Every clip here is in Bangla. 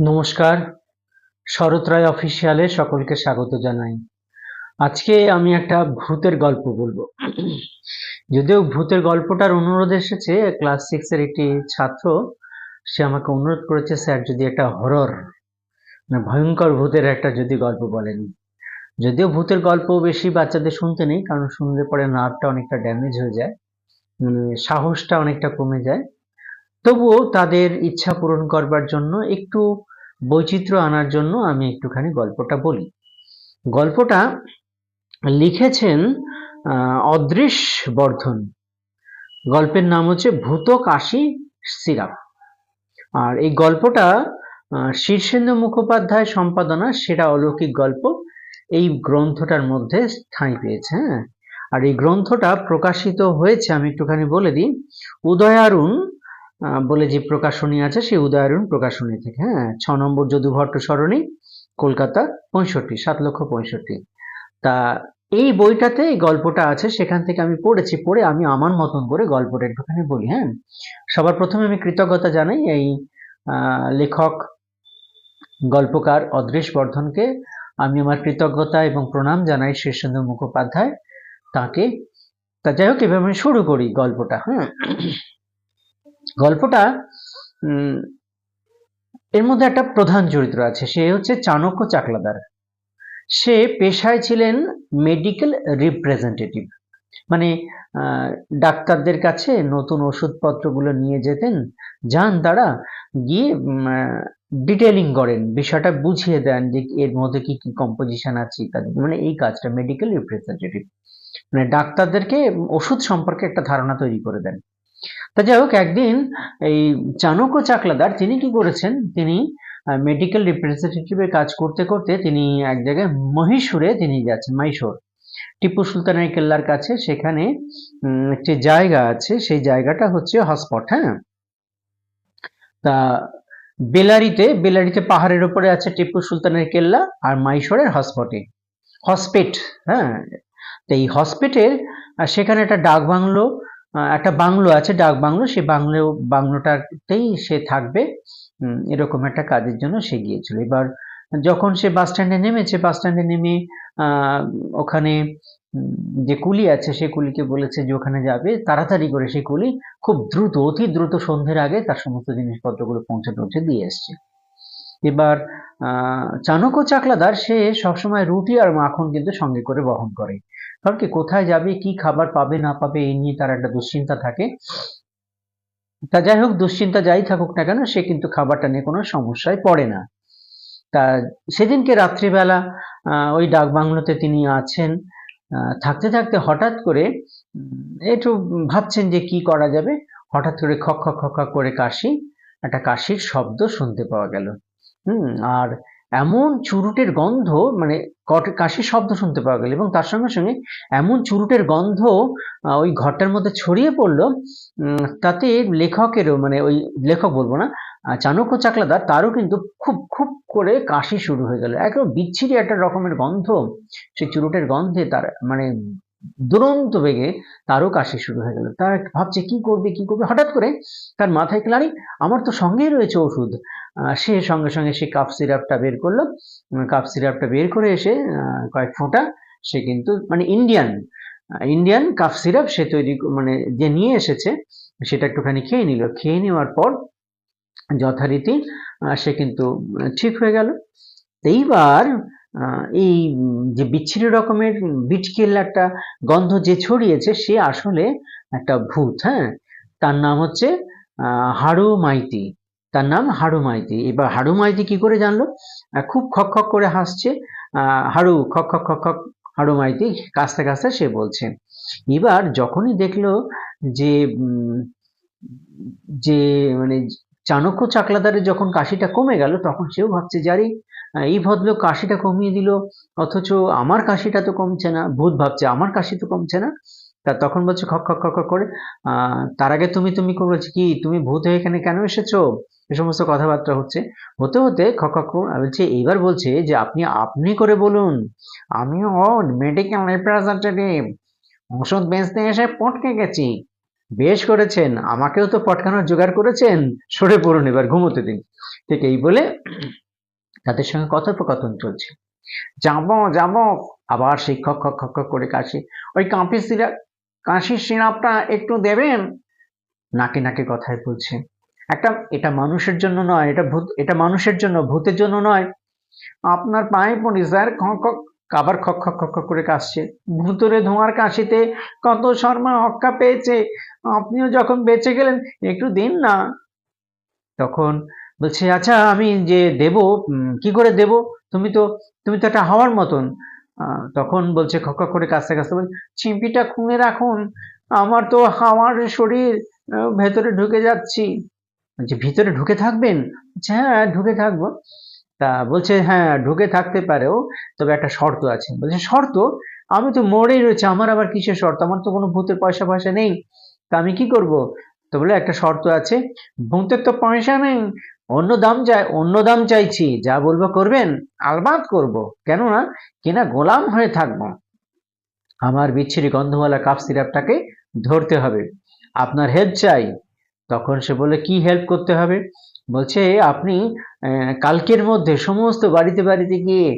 নমস্কার। শরৎ রায় অফিসিয়ালে সকলকে স্বাগত জানাই। আজকে আমি একটা ভূতের গল্প বলব। যদিও ভূতের গল্পটার অনুরোধ এসেছে, ক্লাস সিক্সের একটি ছাত্র, সে আমাকে অনুরোধ করেছে, স্যার, যদি একটা হরর মানে ভয়ঙ্কর ভূতের একটা যদি গল্প বলেন। যদিও ভূতের গল্প বেশি বাচ্চাদের শুনতে নেই, কারণ শুনলে পরে নার্ভটা অনেকটা ড্যামেজ হয়ে যায় মানে সাহসটা অনেকটা কমে যায়। তবুও তাদের ইচ্ছা পূরণ করবার জন্য একটু বৈচিত্র্য আনার জন্য আমি একটুখানি গল্পটা বলি। গল্পটা লিখেছেন অদৃশ বর্ধন। গল্পের নাম হচ্ছে ভূত কাশি সিরাপ। আর এই গল্পটা শীর্ষেন্দু মুখোপাধ্যায় সম্পাদনা, সেরা অলৌকিক গল্প, এই গ্রন্থটার মধ্যে ঠাঁই পেয়েছে হ্যাঁ। আর এই গ্রন্থটা প্রকাশিত হয়েছে, আমি একটুখানি বলে দিই, উদয়ারুণ বলে যে প্রকাশনী আছে, সেই উদয়ারুণ প্রকাশনী থেকে হ্যাঁ? ছ নম্বর যদুভট্ট সরণি, কলকাতা, পঁয়ষট্টি, সাত লক্ষ পঁয়ষট্টি। তা এই বইটাতে এই গল্পটা আছে, সেখান থেকে আমি পড়েছি, পড়ে আমি আমার মতন করে গল্পটা একটুখানি বলি হ্যাঁ? সবার প্রথমে আমি কৃতজ্ঞতা জানাই এই লেখক, গল্পকার অদৃশ বর্ধনকে। আমি আমার কৃতজ্ঞতা এবং প্রণাম জানাই শীর্ষেন্দু মুখোপাধ্যায় তাকে। তা যাই হোক, এভাবে আমি শুরু করি গল্পটা হ্যাঁ? গল্পটা এর মধ্যে একটা প্রধান চরিত্র আছে, সে হচ্ছে চাণক্য চাকলাদার। সে পেশায় ছিলেন মেডিকেল রিপ্রেজেন্টেটিভ মানে ডাক্তারদের কাছে নতুন ওষুধপত্রগুলো নিয়ে যেতেন যান তারা গিয়ে ডিটেলিং করেন, বিষয়টা বুঝিয়ে দেন যে এর মধ্যে কি কি কম্পোজিশন আছে ইত্যাদি মানে এই কাজটা মেডিকেল রিপ্রেজেন্টেটিভ মানে ডাক্তারদেরকে ওষুধ সম্পর্কে একটা ধারণা তৈরি করে দেন। তা যাই হোক, একদিন এই চাণক্য চাকলাদার, তিনি কি করেছেন? তিনি মেডিকেল রিপ্রেজেন্টেটিভের কাজ করতে করতে তিনি এক জায়গায় মহীশূরে তিনি গেছেন মাইশোর টিপু সুলতানের কেল্লার কাছে, সেখানে একটি জায়গা আছে, সেই জায়গাটা হচ্ছে হসপট হ্যাঁ? তা বেলারিতে বেলারিতে পাহাড়ের উপরে আছে টিপু সুলতানের কেল্লা আর মাইশোরের হসপটে হসপেট হ্যাঁ? তো এই হসপেটের সেখানে একটা ডাক বাংলো একটা বাংলো আছে ডাক বাংলো সেই বাংলো বাংলোটাতেই সে থাকবে। এরকম একটা কাজের জন্য সে গিয়েছিল। এবার যখন সে বাস স্ট্যান্ডে নেমেছে বাস স্ট্যান্ডে নেমে ওখানে যে কুলি আছে সে কুলিকে বলেছে যে ওখানে যাবে। তাড়াতাড়ি করে সে কুলি খুব দ্রুত অতি দ্রুত সন্ধ্যের আগে তার সমস্ত জিনিসপত্রগুলো পৌঁছে পৌঁছে দিয়ে এসছে। এবার আহ, চাণক্য চাকলাদার সে সবসময় রুটি আর মাখন কিন্তু সঙ্গে করে বহন করে। কারণ কি, কোথায় যাবে, কি খাবার পাবে, না পাবে, এই নিয়ে তার একটা দুশ্চিন্তা থাকে। তা যাই হোক, দুশ্চিন্তা যাই থাকুক না কেন, সে কিন্তু খাবারটা নিয়ে কোনো সমস্যায় পড়ে না। তা সেদিনকে রাত্রিবেলা ওই ডাক বাংলোতে তিনি আছেন। থাকতে থাকতে হঠাৎ করে একটু ভাবছেন যে কি করা যাবে। হঠাৎ করে খক খক খক করে কাশি, একটা কাশির শব্দ শুনতে পাওয়া গেল। হুম, আর এমন চুরুটের গন্ধ মানে কাশির শব্দ শুনতে পাওয়া গেল এবং তার সঙ্গে সঙ্গে এমন চুরুটের গন্ধ ওই ঘরটার মধ্যে ছড়িয়ে পড়ল তাতে লেখকেরও মানে ওই লেখক বলব না চাণক্য চাকলাদার তারও কিন্তু খুব খুব করে কাশি শুরু হয়ে গেল। একদম বিচ্ছিরি একটা রকমের গন্ধ, সেই চুরুটের গন্ধে তার মানে দুরন্ত বেগে তারও কাশি শুরু হয়ে গেল। তার ভাবছে, কি করবে কি করবে? হঠাৎ করে তার মাথায় ক্লারি, আমার তো সঙ্গেই রয়েছে ওষুধ। সে সঙ্গে সঙ্গে সে কাপ সিরাপটা বের করল। কাপ সিরাপটা বের করে এসে কয়েক ফোঁটা সে কিন্তু মানে ইন্ডিয়ান ইন্ডিয়ান কাপ সিরাপ সে তৈরি মানে যে নিয়ে এসেছে, সেটা একটুখানি খেয়ে নিল। খেয়ে নেওয়ার পর যথারীতি সে কিন্তু ঠিক হয়ে গেল। এইবার এই যে বিচ্ছিরি রকমের বিটকেল একটা গন্ধ যে ছড়িয়েছে, সে আসলে একটা ভূত হ্যাঁ? তার নাম হচ্ছে হাড়ু মাইতি তার নাম হাড়ু মাইতি এবার হাড়ু মাইতি কি করে জানলো? খুব খক খক করে হাসছে। হাড়ু খক খক খক খক হাড়ু মাইতি কাছতে কাছতে সে বলছে। এবার যখনই দেখল যে যে মানে চাণক্য চাকলাদারের যখন কাশিটা কমে গেল, তখন সেও ভাবছে যারে এই ভদ্রলোক কাশিটা কমিয়ে দিল। অথচ আমার কাশিটা তো কমছে না। ভূত ভাবছে, আমার কাশি তো কমছে না? তা তখন বলছে, খক খক খক করে তার আগে তুমি তুমি বলছে কি, তুমি ভূত হয়ে এখানে কেন এসেছ? এ সমস্ত কথাবার্তা হচ্ছে। হতে হতে, খক খক বলছে, এইবার বলছে যে, আপনি আপনি করে বলুন। আমি আমিও মেডিকেল রিপ্রেজেন্টেটিভ। ওষুধ বেচতে এসে পটকে গেছি। বেশ করেছেন, আমাকেও তো পটকানোর জোগাড় করেছেন। সরে পড়ুন এবার, ঘুমোতে দিন। ঠিক এই বলে তাদের সঙ্গে কথোপকথন চলছে। যাব যাব, আবার সেই খক খক খক করে কাশি। ওই কাঁপি সিরাপ কাশির সিরাপটা একটু দেবেন? নাকে নাকে কথায় বলছে, একটা, এটা মানুষের জন্য নয়, এটা ভূত, এটা মানুষের জন্য, ভূতের জন্য নয়। আপনার পায়ে পড়ি স্যার, খক খক, আবার খক খক খক করে কাশছে। ভুতুরে ধোঁয়ার কাশিতে কত শর্মা হক্কা পেয়েছে। আপনিও যখন বেঁচে গেলেন, একটু দিন না। তখন বলছে আচ্ছা আমি যে দেব কি করে দেব? তুমি তো তুমি তো একটা হাওয়ার মতন। তখন বলছে খক করে কাছতে কাছতে বলছে চিমপিটা খুঁড়ে রাখুন আমার তো হাওয়ার শরীর ভেতরে ঢুকে যাচ্ছি। বলছে ভিতরে ঢুকে থাকবেন? বলছে, হ্যাঁ ঢুকে থাকব। তা বলছে হ্যাঁ ঢুকে থাকতে পারেও তবে একটা শর্ত আছে। বলছে শর্ত? আমি তো মরেই রয়েছে আমার আবার কিসের শর্ত? আমার তো কোনো ভূতের পয়সা পয়সা নেই। তা আমি কি করব? তো বলে একটা শর্ত আছে ভূতের তো পয়সা নেই অন্য দাম চাই, অন্য দাম চাইছি, যা বলব করবেন, আলবাদ করব। কেননা, কিনা গোলাম হয়ে থাকব। আমার বিচ্ছিরি গন্ধমালা কাপ সিরাপটাকে ধরতে হবে। আপনার হেল্প চাই। তখন সে বলে কি হেল্প করতে হবে? বলছে, আপনি কালকের মধ্যে সমস্ত বাড়িতে বাড়িতে গিয়ে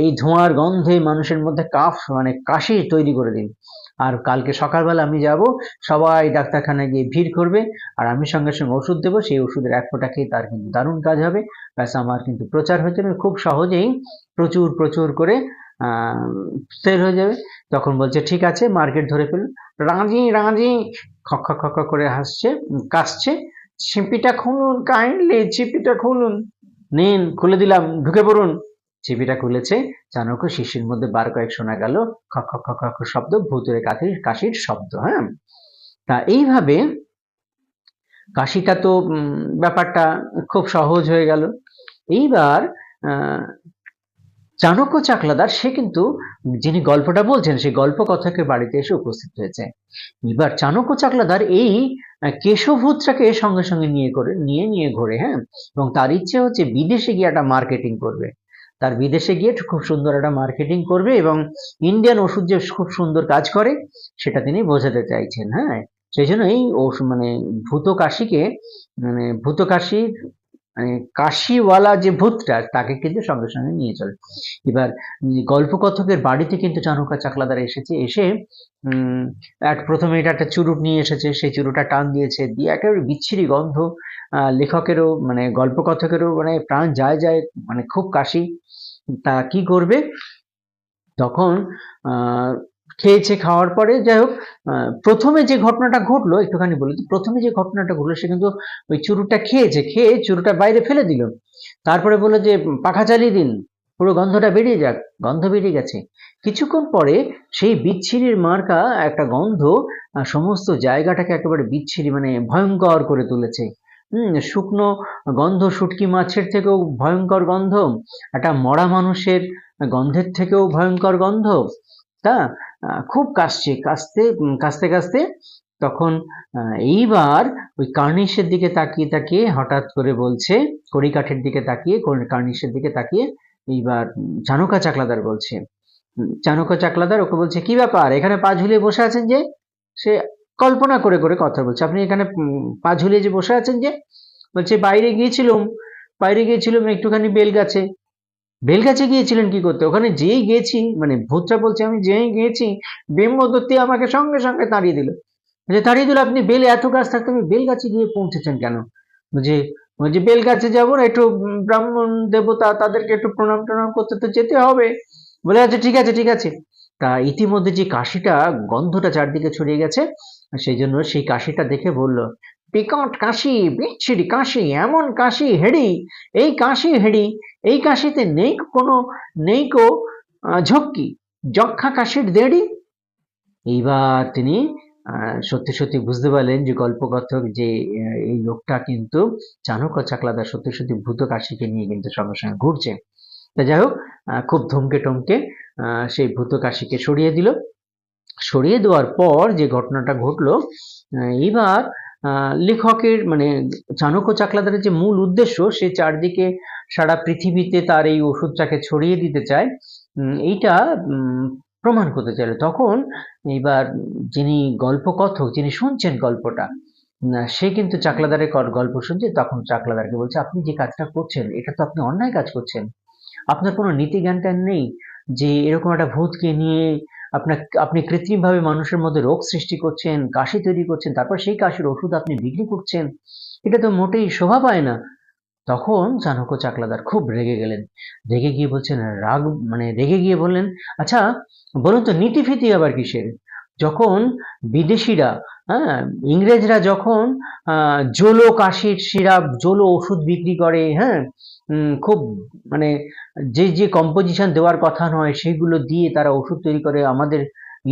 এই ধোঁয়ার গন্ধে মানুষের মধ্যে কাফ মানে কাশি তৈরি করে দিন। আর কালকে সকালবেলা আমি যাব, সবাই ডাক্তারখানায় গিয়ে ভিড় করবে, আর আমি সঙ্গে সঙ্গে ওষুধ দেবো, সেই ওষুধের এক ফোঁটা খেয়ে তার কিন্তু দারুণ কাজ হবে। ব্যাস, আমার কিন্তু প্রচার হয়ে যাবে, খুব সহজেই প্রচুর প্রচুর করে সেল হয়ে যাবে। তখন বলছে, ঠিক আছে, মার্কেট ধরে ফেলুন। রাজি রাজি খক খক করে হাসছে, কাশছে। ছিপিটা খুলুন কাইন্ডলি ছিপিটা খুলুন নিন, খুলে দিলাম, ঢুকে পড়ুন। ছিপিটা খুলেছে, চাণক্য শিশির মধ্যে বার কয়েক শোনা গেল, খক খক খক শব্দ, ভূতের কাশির কাশির শব্দ হ্যাঁ? তা এইভাবে কাশিটা তো ব্যাপারটা খুব সহজ হয়ে গেল। এইবার চাণক্য চাকলাদার, সে কিন্তু, যিনি গল্পটা বলছেন, সেই গল্প কথাকে বাড়িতে এসে উপস্থিত হয়েছে। এবার চাণক্য চাকলাদার এই আহ, কেশভূতটাকে সঙ্গে সঙ্গে নিয়ে করে নিয়ে নিয়ে ঘোরে হ্যাঁ? এবং তার ইচ্ছে হচ্ছে বিদেশে গিয়ে একটা মার্কেটিং করবে। তার বিদেশে গিয়ে খুব সুন্দর একটা মার্কেটিং করবে এবং ইন্ডিয়ান ওষুধ যে খুব সুন্দর কাজ করে সেটা তিনি বোঝাতে চাইছেন হ্যাঁ? সেই জন্য এই মানে ভূত কাশিকে মানে ভূত কাশির মানে কাশিওয়ালা যে ভূতটা, তাকে কিন্তু সঙ্গে সঙ্গে নিয়ে চলে। এবার গল্পকথকের বাড়িতে কিন্তু চাণক্য চাকলাদার এসেছে, এসে এক প্রথমে এটা একটা চুরুট নিয়ে এসেছে, সেই চুরুটা টান দিয়েছে, দিয়ে একেবারে বিচ্ছিরি গন্ধ লেখকেরও মানে গল্পকথকেরও মানে প্রাণ যায় যায় মানে খুব কাশি। তা কি করবে? তখন খেয়েছে, খাওয়ার পরে যাই হোক প্রথমে যে ঘটনাটা ঘটলো, একটুখানি বলি প্রথমে যে ঘটনাটা ঘটলো, সে কিন্তু ওই চুরুটটা খেয়েছে, খেয়ে চুরুটা বাইরে ফেলে দিল। তারপরে বলল যে, পাখা চালিয়ে দিন, পুরো গন্ধটা বেরিয়ে যাক, গন্ধ বেরিয়ে গেছে। কিছুক্ষণ পরে সেই বিচ্ছিরির মার্কা একটা গন্ধ সমস্ত জায়গাটাকে একেবারে বিচ্ছিরি মানে ভয়ঙ্কর করে তুলেছে। হুম, শুকনো গন্ধ, শুটকি মাছের থেকেও ভয়ঙ্কর গন্ধ, একটা মরা মানুষের গন্ধের থেকেও ভয়ঙ্কর গন্ধ। তা আহ, খুব কাশছে কাশতে কাশতে কাশতে তখন এইবার ওই কার্নিশের দিকে তাকিয়ে তাকিয়ে হঠাৎ করে বলছে কড়িকাঠের দিকে তাকিয়ে কার্নিশের দিকে তাকিয়ে এইবার চাণক্য চাকলাদার বলছে। চাণক্য চাকলাদার ওকে বলছে কি ব্যাপার? এখানে পা ঝুলিয়ে বসে আছেন যে? সে কল্পনা করে করে কথা বলছে আপনি এখানে পা ঝুলিয়ে যে বসে আছেন যে? বলছে বাইরে গিয়েছিলাম বাইরে গিয়েছিলাম একটুখানি বেলগাছে বেলগাছে গিয়েছিলেন কি করতে? ওখানে যেই গেছি মানে ভূতটা বলছে, আমি যেই গিয়েছি বিম্বদত্তি আমাকে সঙ্গে সঙ্গে তাড়িয়ে দিল। যে তাড়িয়ে দিল? আপনি বেলে এত গাছ থাকতে আপনি বেলগাছে গিয়ে পৌঁছেছেন কেন? যে যে বেলগাছে যাব না, একটু ব্রাহ্মণ দেবতা তাদেরকে একটু প্রণাম টনাম করতে তো যেতে হবে। বলে আচ্ছা ঠিক আছে ঠিক আছে। তা ইতিমধ্যে যে কাশিটা, গন্ধটা চারদিকে ছড়িয়ে গেছে সেই জন্য সেই কাশিটা দেখে বলল বিকট কাশি, বিচ্ছিরি কাশি, এমন কাশি হেডি, এই কাশি হেডি, এই কাশিতে নেই কোনো নেই কো ঝক্কি, যক্ষা কাশির দেড়ি। এইবার তিনি সত্যি সত্যি বুঝতে পারলেন যে গল্পকথক যে এই লোকটা কিন্তু চাণক্য চাকলাদার সত্যি সত্যি ভূত কাশিকে নিয়ে কিন্তু সঙ্গে সঙ্গে ঘুরছে। তা যাই হোক খুব ধমকে টমকে সেই ভূত কাশিকে সরিয়ে দিল। সরিয়ে দেওয়ার পর যে ঘটনাটা ঘটলো এইবার লেখকের মানে চাণক্য চাকলাদারের যে মূল উদ্দেশ্য, সে চারদিকে সারা পৃথিবীতে তার এই ওষুধটাকে ছড়িয়ে দিতে চায় এইটা প্রমাণ করতে চাইলো। তখন এইবার যিনি গল্পকথক, যিনি শুনছেন গল্পটা সে কিন্তু চাকলাদারের গল্প শুনছে, তখন চাকলাদারকে বলছে, আপনি যে কাজটা করছেন, এটা তো আপনি অন্যায় কাজ করছেন। আপনার কোনো নীতি জ্ঞান নেই যে এরকম একটা ভূতকে নিয়ে আপনার আপনি কৃত্রিমভাবে মানুষের মধ্যে রোগ সৃষ্টি করছেন, কাশি তৈরি করছেন, তারপর সেই কাশির ওষুধ আপনি বিক্রি করছেন, এটা তো মোটেই শোভা পায় না। তখন চাণক্য চাকলাদার খুব রেগে গেলেন। রেগে গিয়ে বলছেন, রাগ মানে রেগে গিয়ে বললেন আচ্ছা বলুন তো, নীতি ফিতি আবার কিসের? যখন বিদেশিরা হ্যাঁ ইংরেজরা যখন জোলো কাশির সিরাপ, জোলো ওষুধ বিক্রি করে হ্যাঁ খুব মানে যে যে কম্পোজিশন দেওয়ার কথা নয়, সেগুলো দিয়ে তারা ওষুধ তৈরি করে, আমাদের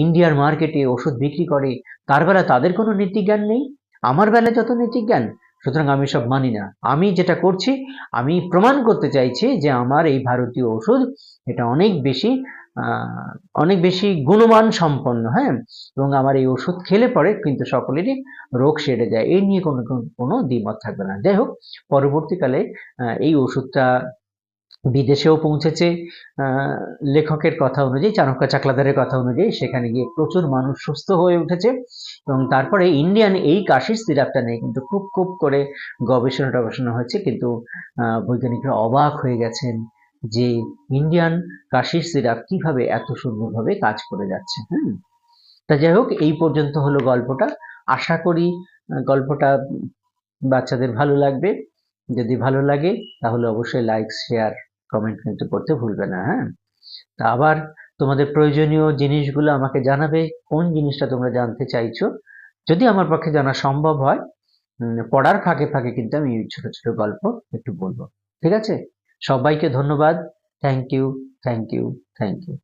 ইন্ডিয়ার মার্কেটে ওষুধ বিক্রি করে, তার বেলা তাদের কোনো নীতিজ্ঞান নেই, আমার বেলায় যত নীতিজ্ঞান, সুতরাং আমি সব মানি না। আমি যেটা করছি, আমি প্রমাণ করতে চাইছি যে আমার এই ভারতীয় ওষুধ, এটা অনেক বেশি অনেক বেশি গুণমান সম্পন্ন হ্যাঁ? এবং আমার এই ওষুধ খেলে পরে কিন্তু সকলেরই রোগ সেরে যায়। এই নিয়ে কোনো, কোনো- দ্বিমত থাকবে না। যাই হোক, পরবর্তীকালে এই ওষুধটা বিদেশেও পৌঁছেছে। লেখকের কথা অনুযায়ী, চাণক্য চাকলাদারের কথা অনুযায়ী সেখানে গিয়ে প্রচুর মানুষ সুস্থ হয়ে উঠেছে এবং তারপরে ইন্ডিয়ান এই কাশির সিরাপটা নিয়ে কিন্তু খুব খুব করে গবেষণা টবেষণা হয়েছে। কিন্তু বৈজ্ঞানিকরা অবাক হয়ে গেছেন। যে ইন্ডিয়ান কাশির সিরাপ কীভাবে এত সুন্দরভাবে কাজ করে যাচ্ছে, হুম? তা যাই হোক, এই পর্যন্ত হলো গল্পটা। আশা করি গল্পটা বাচ্চাদের ভালো লাগবে। যদি ভালো লাগে, তাহলে অবশ্যই লাইক শেয়ার কমেন্ট কিন্তু করতে ভুলবে না হ্যাঁ? তা আবার তোমাদের প্রয়োজনীয় জিনিসগুলো আমাকে জানাবে, কোন জিনিসটা তোমরা জানতে চাইছো। যদি আমার পক্ষে জানা সম্ভব হয় পড়ার ফাঁকে ফাঁকে কিন্তু আমি ছোট ছোট গল্প একটু বলব। ঠিক আছে? সবাইকে ধন্যবাদ। Thank you thank you thank you